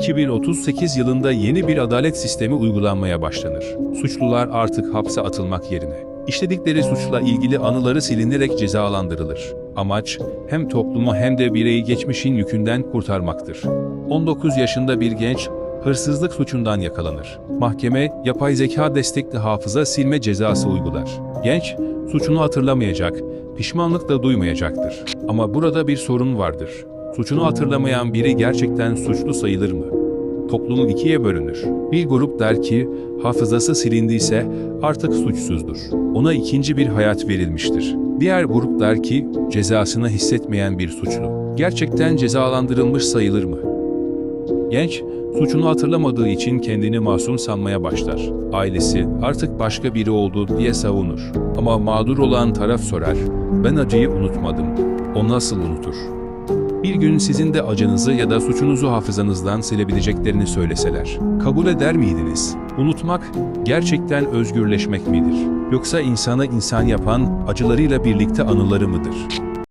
2038 yılında yeni bir adalet sistemi uygulanmaya başlanır. Suçlular artık hapse atılmak yerine işledikleri suçla ilgili anıları silinerek cezalandırılır. Amaç hem toplumu hem de bireyi geçmişin yükünden kurtarmaktır. 19 yaşında bir genç hırsızlık suçundan yakalanır. Mahkeme yapay zeka destekli hafıza silme cezası uygular. Genç suçunu hatırlamayacak, pişmanlık da duymayacaktır. Ama burada bir sorun vardır. Suçunu hatırlamayan biri gerçekten suçlu sayılır mı? Toplumu ikiye bölünür. Bir grup der ki, hafızası silindiyse artık suçsuzdur. Ona ikinci bir hayat verilmiştir. Diğer grup der ki, cezasını hissetmeyen bir suçlu. Gerçekten cezalandırılmış sayılır mı? Genç, suçunu hatırlamadığı için kendini masum sanmaya başlar. Ailesi artık başka biri oldu diye savunur. Ama mağdur olan taraf sorar, ben acıyı unutmadım. O nasıl unutur? Bir gün sizin de acınızı ya da suçunuzu hafızanızdan silebileceklerini söyleseler, kabul eder miydiniz? Unutmak gerçekten özgürleşmek midir? Yoksa insanı insan yapan acılarıyla birlikte anıları mıdır?